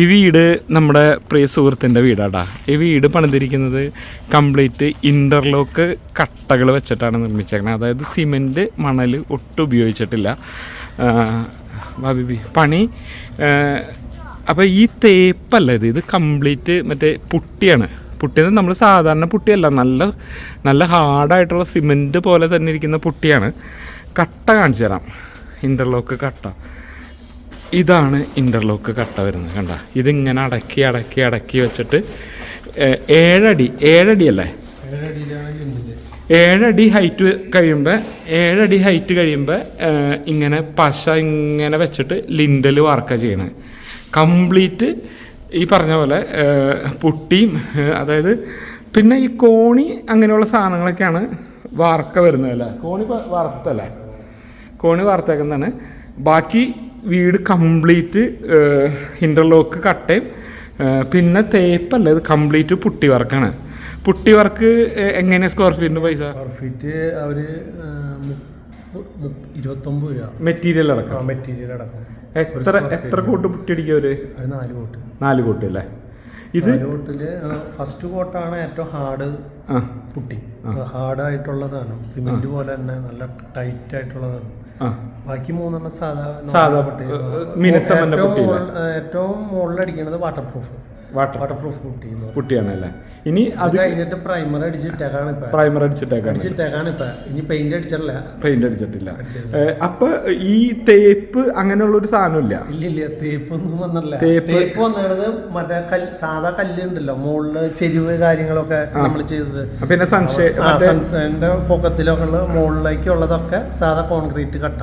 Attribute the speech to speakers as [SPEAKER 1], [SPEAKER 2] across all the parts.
[SPEAKER 1] ഈ വീട് നമ്മുടെ പ്രിയ സുഹൃത്തിന്റെ വീടാടാ. ഈ വീട് പണിതിരിക്കുന്നത് കംപ്ലീറ്റ് ഇന്റർലോക്ക് കട്ടകൾ വെച്ചിട്ടാണ് നിർമ്മിച്ചേക്കുന്നത് അതായത് സിമെന്റ് മണൽ ഒട്ടും ഉപയോഗിച്ചിട്ടില്ല. പണി അപ്പോൾ ഈ തേപ്പല്ല ഇത്. ഇത് കംപ്ലീറ്റ് മറ്റേ പുട്ടിയാണ്. പുട്ടിയത് നമ്മൾ സാധാരണ പുട്ടിയല്ല. നല്ല നല്ല ഹാർഡായിട്ടുള്ള സിമെന്റ് പോലെ തന്നെ ഇരിക്കുന്ന പുട്ടിയാണ്. കട്ട കാണിച്ചു തരാം ഇന്റർലോക്ക് കട്ട. ഇതാണ് ഇന്റർലോക്ക് കട്ട വരുന്നത് കണ്ട? ഇതിങ്ങനെ അടക്കി അടക്കി അടക്കി വെച്ചിട്ട് ഏഴടി ഏഴടി അല്ലേ ഏഴടി ഹൈറ്റ് കഴിയുമ്പോൾ ഏഴടി ഹൈറ്റ് കഴിയുമ്പോൾ ഇങ്ങനെ പശ ഇങ്ങനെ വെച്ചിട്ട് ലിൻഡൽ വർക്ക ചെയ്യണത് കംപ്ലീറ്റ് ഈ പറഞ്ഞ പോലെ പുട്ടിയും അതായത് പിന്നെ ഈ കോണി അങ്ങനെയുള്ള സാധനങ്ങളൊക്കെയാണ് വാർക്ക വരുന്നത് അല്ലേ? കോണി വാർത്തല്ലേ? കോണി വാർത്തേക്കുന്നതാണ്. ബാക്കി വീട് കംപ്ലീറ്റ് ഇന്റർലോക്ക് കട്ടയും പിന്നെ തേപ്പല്ല ഇത് കംപ്ലീറ്റ് പുട്ടി വർക്കാണ്. പുട്ടി വർക്ക് എങ്ങനെയാണ് സ്ക്വയർ ഫീറ്റിന് പൈസ?
[SPEAKER 2] സ്ക്വയർ ഫീറ്റ് അവർ ഇരുപത്തൊമ്പത് രൂപ.
[SPEAKER 1] മെറ്റീരിയൽ അടക്കം.
[SPEAKER 2] മെറ്റീരിയൽ അടക്കം.
[SPEAKER 1] എത്ര എത്ര കോട്ട് പുട്ടി അടിക്കും
[SPEAKER 2] അവർ? നാല് കോട്ട്.
[SPEAKER 1] നാല് കോട്ട് അല്ലേ? ഇത്
[SPEAKER 2] കോട്ടിൽ ഫസ്റ്റ് കോട്ടാണ് ഏറ്റവും ഹാർഡ് പുട്ടി. ഹാർഡ് ആയിട്ടുള്ള സാധനം. സിമെന്റ് പോലെ തന്നെ നല്ല ടൈറ്റ് ആയിട്ടുള്ള സാധനം.
[SPEAKER 1] ആ
[SPEAKER 2] ബാക്കി മൂന്നെണ്ണം സാധാ
[SPEAKER 1] സാധാ, മിനുസമ്മന്റെ?
[SPEAKER 2] മുകളിൽ- ഏറ്റവും മുകളിൽ അടിക്കുന്നത് വാട്ടർ പ്രൂഫ്
[SPEAKER 1] വാട്ടർ
[SPEAKER 2] പ്രൂഫ് എന്ന്
[SPEAKER 1] പുട്ടിയാണ് അല്ലേ ഇനി
[SPEAKER 2] അത് കഴിഞ്ഞിട്ട് പ്രൈമർ അടിച്ചിട്ടേക്കാണ്
[SPEAKER 1] പ്രൈമർ അടിച്ചിട്ടേക്കാണ്.
[SPEAKER 2] അടിച്ചിട്ടേക്കാണ് ഇപ്പൊ. ഇനി പെയിന്റ് അടിച്ചിട്ടില്ല.
[SPEAKER 1] പെയിന്റ് അടിച്ചിട്ടില്ല. അപ്പൊ ഈ തേപ്പ് അങ്ങനെയുള്ള ഒരു സാധനം
[SPEAKER 2] ഇല്ല ഇല്ല തേപ്പൊന്നും വന്നില്ല
[SPEAKER 1] തേപ്പ്-
[SPEAKER 2] തേപ്പ് വന്നത് മറ്റേ കല്ല് സാധാ കല്ല് ഉണ്ടല്ലോ മുകളിൽ ചെരിവ് കാര്യങ്ങളൊക്കെ നമ്മൾ ചെയ്തത്.
[SPEAKER 1] പിന്നെ സൺഷേ
[SPEAKER 2] ആ സൺസൈഡിന്റെ പൊക്കത്തിലൊക്കെ ഉള്ള മുകളിലേക്കുള്ളതൊക്കെ സാധാ കോൺക്രീറ്റ് കട്ട.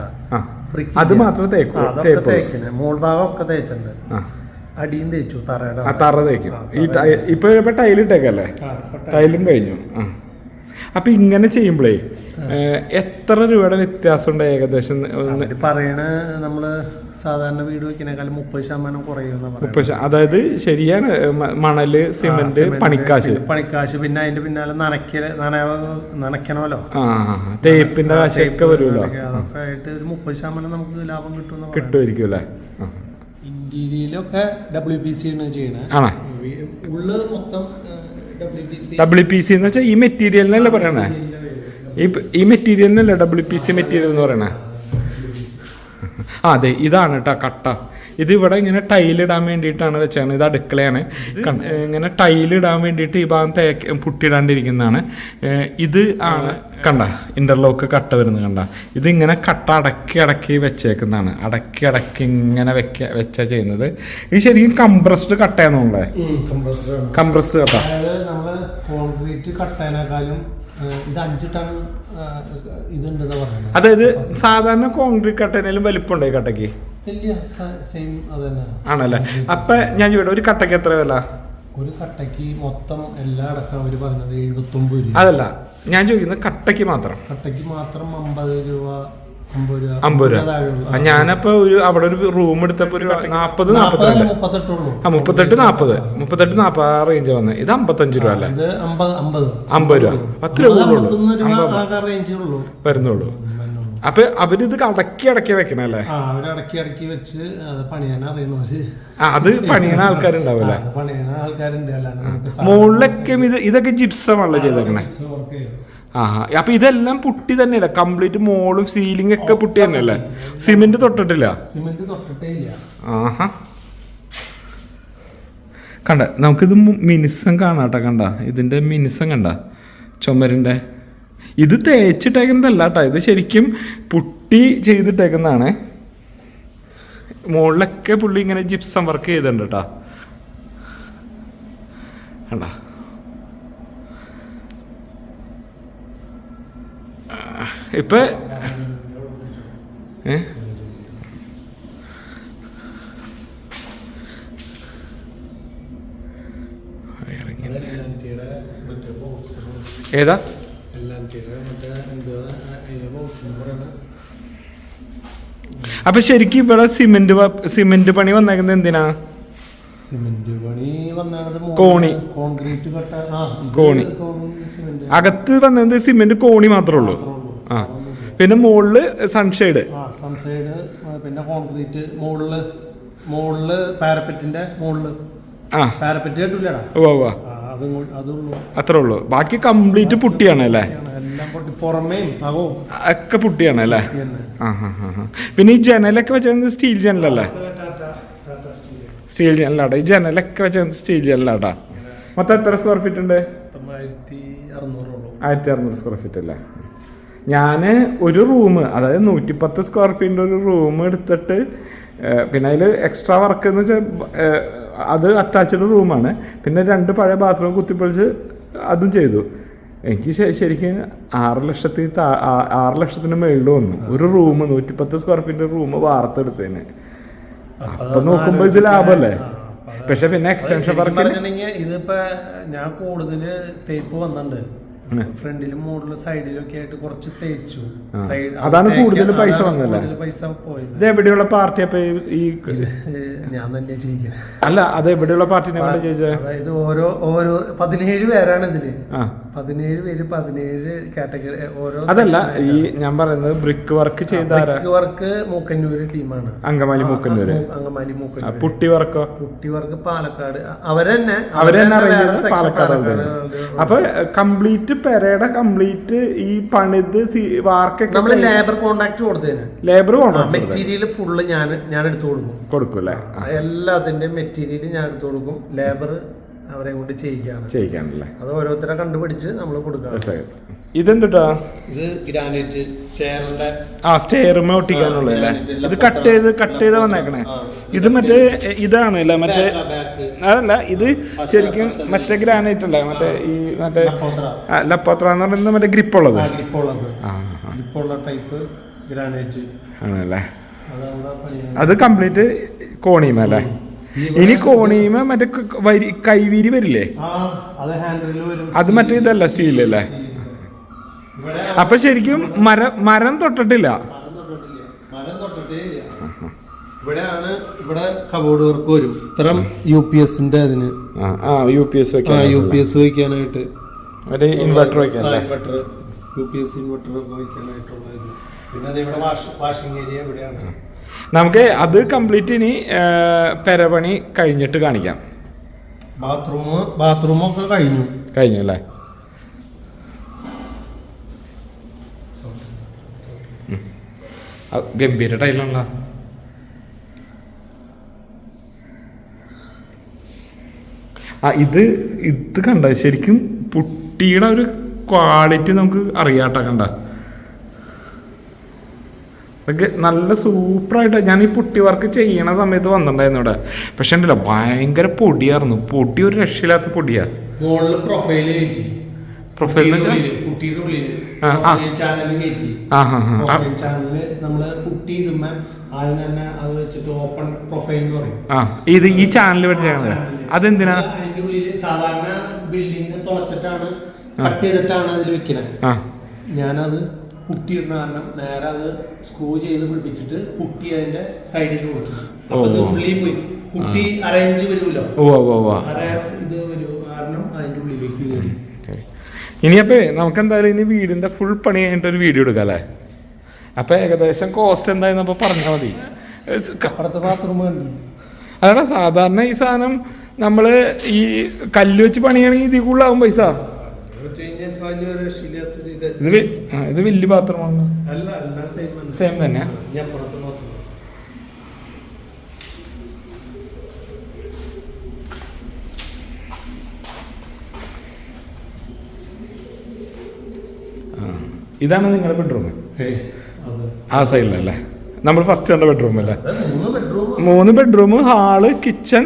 [SPEAKER 1] അത് മാത്രം തേക്കും.
[SPEAKER 2] അതൊക്കെ തേക്കിന്. മോൾ ഭാഗം ഒക്കെ തേച്ചിട്ടുണ്ട് അടിയും തേച്ചു തറയുടെ
[SPEAKER 1] തറ തേക്കും. ഈ ഇപ്പൊ ടൈലിട്ടേക്കല്ലേ ടൈലും കഴിഞ്ഞു. ആ. അപ്പൊ ഇങ്ങനെ ചെയ്യുമ്പോഴേ എത്ര രൂപയുടെ വ്യത്യാസം ഉണ്ട് ഏകദേശം
[SPEAKER 2] പറയണ നമ്മൾ സാധാരണ വീട് വെക്കുന്നേക്കാൾ മുപ്പത് ശതമാനം കുറയും
[SPEAKER 1] മുപ്പത് അതായത് ശരിയാണ് മണൽ സിമെന്റ് പണിക്കാശ്.
[SPEAKER 2] പണിക്കാശ് പിന്നെ അതിന്റെ പിന്നാലെ നനയ്ക്കൽ നനവ് നനയ്ക്കണമല്ലോ.
[SPEAKER 1] തേപ്പിന്റെ കാശൊക്കെ വരുമല്ലോ.
[SPEAKER 2] അതൊക്കെ ആയിട്ട് ഒരു മുപ്പത് ശതമാനം നമുക്ക് ലാഭം കിട്ടും
[SPEAKER 1] കിട്ടുമായിരിക്കും അല്ലേ.
[SPEAKER 2] ഇന്റീരിയലൊക്കെ ഡബ്ല്യു പി സി ആണ് ചെയ്യണേ.
[SPEAKER 1] ഉള്ളത്
[SPEAKER 2] ഉള്ള് മൊത്തം ഡബ്ല്യു പി സി
[SPEAKER 1] എന്ന് വെച്ചാൽ ഈ മെറ്റീരിയലിനല്ലേ പറയണേ? ഈ ഈ മെറ്റീരിയലിനല്ലേ ഡബ്ല്യു പി സി മെറ്റീരിയൽ എന്ന് പറയണേ? ആ അതെ ഇതാണ് കേട്ടോ കട്ട. ഇത് ഇവിടെ ഇങ്ങനെ ടൈലിടാൻ വേണ്ടിയിട്ടാണ് വെച്ചാണ് ഇത് അടുക്കളയാണ്. ഇങ്ങനെ ടൈലിടാൻ വേണ്ടിയിട്ട് ഈ ഭാഗം തേക്ക് പുട്ടിടാണ്ടിരിക്കുന്നതാണ്. ഇത് ആണ് കണ്ട ഇന്റർലോക്ക് കട്ട വരുന്നത് കണ്ട. ഇതിങ്ങനെ ഇങ്ങനെ കട്ട അടക്കി അടക്കി വെച്ചേക്കുന്നതാണ്. അടക്കി അടക്കി ഇങ്ങനെ വെക്ക വെച്ച ചെയ്യുന്നത്. ഇത് ശരിക്കും കംപ്രസ്ഡ് കട്ടയാണെന്നുള്ളേ കംപ്രസ്ഡ് കട്ട
[SPEAKER 2] അതായത് കോൺക്രീറ്റ് കട്ടേനേക്കാളും
[SPEAKER 1] അതായത് സാധാരണ കോൺക്രീറ്റ് കട്ടേനേലും വലിപ്പമുണ്ടോ ഈ കട്ടയ്ക്ക് ആണല്ലേ? അപ്പൊ ഞാൻ ചോദിക്കട്ടെ ഒരു കട്ടയ്ക്ക് എത്ര വില?
[SPEAKER 2] ഒരു കട്ടയ്ക്ക് മൊത്തം എല്ലാ അടക്കം അവർ പറഞ്ഞത് എഴുപത്തൊമ്പത് രൂപ.
[SPEAKER 1] അതല്ല ഞാൻ ചോദിക്കുന്നത് കട്ടയ്ക്ക് മാത്രം.
[SPEAKER 2] കട്ടയ്ക്ക് മാത്രം അമ്പത് രൂപ അമ്പത് രൂപ.
[SPEAKER 1] ഞാനപ്പോ ഒരു അവിടെ ഒരു റൂം എടുത്തപ്പോ ഒരു നാപ്പത്
[SPEAKER 2] നാപ്പത്
[SPEAKER 1] ആ മുപ്പത്തെട്ട് നാപ്പത്. മുപ്പത്തെട്ട് നാപ്പത് ആ റേഞ്ച് വന്നത് ഇത് അമ്പത്തഞ്ച് രൂപ അല്ലേ?
[SPEAKER 2] ഇത് അമ്പത്
[SPEAKER 1] രൂപ. പത്ത് രൂപ വരുന്നുള്ളൂ. അപ്പൊ അവരിത് അടക്കി അടക്കി വെക്കണല്ലേ
[SPEAKER 2] അവർ അടക്കി അടക്കി വെച്ച് അത് പണിയാൻ അറിയണവര്
[SPEAKER 1] അത് പണിയണ ആൾക്കാരുണ്ടാവൂല്ലേ?
[SPEAKER 2] അത് പണിയണ ആൾക്കാരുണ്ട് അല്ലാണ്ട് നമുക്ക്
[SPEAKER 1] മുകളിലൊക്കെ ഇത് ഇതൊക്കെ ജിപ്സമാണല്ലോ ചെയ്തേക്കണേ. ആ അപ്പൊ ഇതെല്ലാം പുട്ടി തന്നെയല്ല? കംപ്ലീറ്റ് മോളും സീലിംഗ് ഒക്കെ പുട്ടി തന്നെയല്ലേ? സിമെന്റ് തൊട്ടിട്ടില്ല?
[SPEAKER 2] സിമെന്റ് തൊട്ടിട്ടേ ഇല്ല.
[SPEAKER 1] ആഹാ. കണ്ട നമുക്കിത് മിനുസം കാണാട്ടോ കണ്ട. ഇതിന്റെ മിനിസം കണ്ട. ചുമരിന്റെ ഇത് തേച്ചിട്ടേക്കുന്നതല്ല കേട്ടോ ഇത് ശരിക്കും പുട്ടി ചെയ്തിട്ടേക്കുന്നതാണ്. മുകളിലൊക്കെ പുള്ളി ഇങ്ങനെ ജിപ്സം വർക്ക് ചെയ്തിട്ടുണ്ട് കേട്ടോ കണ്ട. ഇപ്പൊ ഏതാ? അപ്പൊ ശരിക്കും ഇവിടെ സിമെന്റ് സിമെന്റ് പണി വന്നേക്കുന്നത് എന്തിനാ?
[SPEAKER 2] സിമെന്റ് പണി
[SPEAKER 1] കോണി.
[SPEAKER 2] കോൺക്രീറ്റ് കട്ട
[SPEAKER 1] കോണി. അകത്ത് വന്നത് സിമെന്റ് കോണി മാത്രമേ ഉള്ളൂ. ആ. പിന്നെ മുകളിൽ സൺഷെയ്ഡ്.
[SPEAKER 2] സൺസൈഡ് പിന്നെ കോൺക്രീറ്റ് മുകളിൽ മുകളിൽ പാരപ്പറ്റിന്റെ മുകളിൽ
[SPEAKER 1] ആ.
[SPEAKER 2] പാരപ്പറ്റ് കേട്ടില്ലടാ
[SPEAKER 1] ഓ ഉവ്വ. അത്രേ ഉള്ളൂ. ബാക്കി കംപ്ലീറ്റ് പുട്ടിയാണ് അല്ലേ? ഒക്കെ പുട്ടിയാണ് അല്ലേ? ആ ഹാ ഹാ ഹാ പിന്നെ ഈ ജനലൊക്കെ വെച്ചത് സ്റ്റീൽ ജനലല്ലേ?
[SPEAKER 2] സ്റ്റീൽ
[SPEAKER 1] സ്റ്റീൽ ഈ ജനലൊക്കെ വെച്ചത് സ്റ്റീൽ ജനലാട്ടാ മൊത്തം എത്ര സ്ക്വയർ ഫീറ്റ് ഉണ്ട്?
[SPEAKER 2] ആയിരത്തി
[SPEAKER 1] അറുന്നൂറ് സ്ക്വയർ ഫീറ്റ് അല്ലേ? ഞാൻ ഒരു റൂം അതായത് നൂറ്റിപ്പത്ത് സ്ക്വയർ ഫീറ്റിന്റെ ഒരു റൂം എടുത്തിട്ട് പിന്നെ അതിൽ എക്സ്ട്രാ വർക്ക് എന്ന് വെച്ചാൽ അത് അറ്റാച്ച്ഡ് റൂമാണ് പിന്നെ രണ്ട് പഴയ ബാത്റൂം കുത്തിപ്പൊളിച്ച് അതും ചെയ്തു. എനിക്ക് ശരിക്കും ആറ് ലക്ഷത്തി ആറ് ലക്ഷത്തിന് മേളിൽ വന്നു ഒരു റൂം നൂറ്റിപ്പത്ത് സ്ക്വയർ ഫീറ്റ് റൂം വാർത്തെടുത്തേന് അപ്പൊ നോക്കുമ്പോ ഇത് ലാഭല്ലേ പക്ഷെ പിന്നെ എക്സ്റ്റൻഷൻ
[SPEAKER 2] വർക്ക് ഇതിപ്പോ ഞാൻ കൂടുതൽ തേപ്പ് വന്നിട്ടുണ്ട്. ഫ്രണ്ടിലും മുകളിലും സൈഡിലും ഒക്കെ ആയിട്ട് കുറച്ച് തേച്ചു.
[SPEAKER 1] അതാണ് കൂടുതൽ പൈസ വന്നല്ലേ
[SPEAKER 2] പൈസ പോയത്.
[SPEAKER 1] ഇത് എവിടെയുള്ള പാർട്ടി അപ്പൊ ഈ-
[SPEAKER 2] ഞാൻ തന്നെ ചെയ്യിക്കണം
[SPEAKER 1] അല്ല അത് എവിടെയുള്ള പാർട്ടിനെ ചോദിച്ചത്
[SPEAKER 2] അതായത് ഓരോ ഓരോ പതിനേഴ് പേരാണ്
[SPEAKER 1] ഇതിൽ.
[SPEAKER 2] പതിനേഴ് പേര് പതിനേഴ് കാറ്റഗറി ഓരോ
[SPEAKER 1] അതല്ല ഈ ഞാൻ പറയുന്നത് ബ്രിക്ക് വർക്ക് ചെയ്ത ബ്രിക്ക്
[SPEAKER 2] വർക്ക് മൂക്കന്നൂര് ടീമാണ്.
[SPEAKER 1] Angamaly മൂക്കന്നൂര്.
[SPEAKER 2] Angamaly
[SPEAKER 1] Mookkannur
[SPEAKER 2] Mookkannur.
[SPEAKER 1] Putty വർക്കോ?
[SPEAKER 2] Putty work Palakkad. അവരെന്നെ
[SPEAKER 1] അവരെന്നെ പാലക്കാട് അപ്പൊ കംപ്ലീറ്റ് പെരയുടെ കംപ്ലീറ്റ് ഈ പണിത് വാർക്കൊക്കെ
[SPEAKER 2] നമ്മൾ ലേബർ കോൺട്രാക്ട് കൊടുത്തതിന്
[SPEAKER 1] ലേബർ
[SPEAKER 2] മെറ്റീരിയൽ ഫുള്ള് ഞാൻ ഞാൻ എടുത്തു കൊടുക്കും.
[SPEAKER 1] കൊടുക്കും അല്ലേ?
[SPEAKER 2] എല്ലാത്തിന്റെ മെറ്റീരിയൽ ഞാൻ എടുത്തു കൊടുക്കും. ലേബർ അവരെ കൊണ്ട് ചെയ്യിക്കാണ്.
[SPEAKER 1] ചെയ്യിക്കാനല്ലേ
[SPEAKER 2] അത് ഓരോരുത്തരെ കണ്ടുപിടിച്ച് നമ്മൾ കൊടുക്കാം
[SPEAKER 1] ഇതെന്തുട്ടാ?
[SPEAKER 2] ഇത് ഗ്രാനൈറ്റ് സ്റ്റെയറിന്റെ
[SPEAKER 1] ആ സ്റ്റെയറുമേ ഒട്ടിക്കാനുള്ളതല്ലേ? ഇത് കട്ട് ചെയ്ത് കട്ട് ചെയ്ത് വന്നേക്കണേ. ഇത് മറ്റേ ഇതാണ് അല്ലേ മറ്റേ അതല്ല ഇത് ശരിക്കും മറ്റേ ഗ്രാനൈറ്റ് അല്ലേ? മറ്റേ ഈ മറ്റേ ലപ്പോത്ര. എന്ന് പറയുന്നത് മറ്റേ ഗ്രിപ്പ് ഉള്ളത് ആ ഗ്രിപ്പ്
[SPEAKER 2] ഗ്രിപ്പുള്ള ടൈപ്പ് ഗ്രാനൈറ്റ്.
[SPEAKER 1] ആണല്ലേ? അത് കംപ്ലീറ്റ് കോണിയുമല്ലേ ഇനി കോണിയുമ മറ്റേ വരി കൈവീരി വരില്ലേ?
[SPEAKER 2] അത്
[SPEAKER 1] മറ്റേ ഇതല്ല സ്റ്റീലല്ലേ അപ്പൊ ശരിക്കും മരം മരം തൊട്ടിട്ടില്ല.
[SPEAKER 2] ഇവിടെയാണ് ഇവിടെ കബോർഡ് വർക്ക് വരും. ഇത്തരം യു പി എസിന്റെ അതിന്.
[SPEAKER 1] ആ ആ U P S
[SPEAKER 2] U P S വയ്ക്കാനായിട്ട്.
[SPEAKER 1] Inverter വെക്കാനല്ലേ
[SPEAKER 2] inverter U P S inverter ഒക്കെ വയ്ക്കാനായിട്ടുള്ള പിന്നെ അത് ഇവിടെ വാഷിംഗ് ഏരിയ ഇവിടെയാണ്.
[SPEAKER 1] നമുക്ക് അത് കംപ്ലീറ്റ് ഇനി പെരപണി കഴിഞ്ഞിട്ട് കാണിക്കാം.
[SPEAKER 2] ബാത്റൂം ബാത്റൂം ഒക്കെ കഴിഞ്ഞു.
[SPEAKER 1] കഴിഞ്ഞു അല്ലേ? ഗംഭീര ടൈലാണല്ലോ. ആ ഇത് ഇത് കണ്ട? ശരിക്കും പുട്ടിയുടെ ഒരു ക്വാളിറ്റി നമുക്ക് അറിയാട്ടോ കണ്ട? നല്ല സൂപ്പറായിട്ട്. ഞാൻ ഈ പുട്ടി വർക്ക് ചെയ്യണ സമയത്ത് വന്നിട്ടുണ്ടായിരുന്നു ഇവിടെ. പക്ഷെ ഉണ്ടല്ലോ ഭയങ്കര പൊടിയായിരുന്നു. പൊടി ഒരു രക്ഷയില്ലാത്ത പൊടിയാ.
[SPEAKER 2] പ്രൊഫൈൽ
[SPEAKER 1] ഇത് ഈ ചാനൽ പഠിച്ചാണ് അതെന്തിനാ?
[SPEAKER 2] അത് സാധാരണ ബിൽഡിംഗ് തുളച്ചിട്ടാണ് കട്ട് ചെയ്തിട്ടാണ് അതിൽ വെക്കുന്നത് ഞാനത് കുട്ടി ഇടുന്ന കാരണം നേരെ അത് സ്ക്രൂ ചെയ്ത് പിടിപ്പിച്ചിട്ട് കുട്ടി അതിന്റെ സൈഡിൽ കൊടുക്കും അപ്പൊ അത്
[SPEAKER 1] ഓ.
[SPEAKER 2] ഉള്ളിൽ പോയി. കുട്ടി അറേഞ്ച് വരുമല്ലോ? ഇത് വരും കാരണം അതിന്റെ ഉള്ളിലേക്ക് കയറി.
[SPEAKER 1] ഇനി അപ്പേ നമുക്ക് എന്തായാലും ഇനി വീടിന്റെ ഫുൾ പണി കഴിഞ്ഞിട്ട് ഒരു വീഡിയോ എടുക്കാം അല്ലേ? അപ്പൊ ഏകദേശം കോസ്റ്റ് എന്തായെന്ന് അപ്പൊ പറഞ്ഞാൽ മതി.
[SPEAKER 2] അപ്പുറത്തെ ബാത്റൂം
[SPEAKER 1] അതാണ് സാധാരണ ഈ സാധനം നമ്മൾ ഈ കല്ല് വെച്ച് പണിയാണെങ്കിൽ ഇതിൽ കൂടുതലാവും പൈസ.
[SPEAKER 2] ഇത്
[SPEAKER 1] ഇത് വലിയ പാത്രമാണ്.
[SPEAKER 2] സെയിം
[SPEAKER 1] തന്നെ. ഇതാണ് നിങ്ങളുടെ ബെഡ്റൂം ആ സൈഡിലല്ലേ നമ്മൾ ഫസ്റ്റ് കണ്ട ബെഡ്റൂം അല്ലേ?
[SPEAKER 2] മൂന്ന് bedroom
[SPEAKER 1] hall kitchen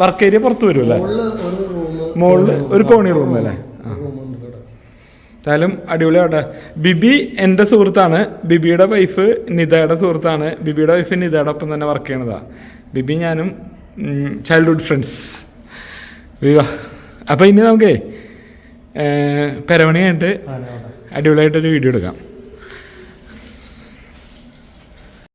[SPEAKER 1] work area പുറത്ത് വരും അല്ലേ?
[SPEAKER 2] മുകളിൽ ഒരു റൂം
[SPEAKER 1] മുകളിൽ ഒരു കോണി റൂം അല്ലേ? എന്തായാലും അടിപൊളിയാവട്ടെ. ബിബി എന്റെ സുഹൃത്താണ്. ബിബിയുടെ വൈഫ് നിതയുടെ സുഹൃത്താണ്. ബിബിയുടെ വൈഫ് നിതയുടെ ഒപ്പം തന്നെ വർക്ക് ചെയ്യണതാ. ബിബി ഞാനും ചൈൽഡ്ഹുഡ് ഫ്രണ്ട്സ് വിവാ. അപ്പോൾ ഇനി നമുക്കേ പെരവണി കഴിഞ്ഞിട്ട് അടിപൊളിയായിട്ടൊരു വീഡിയോ എടുക്കാം.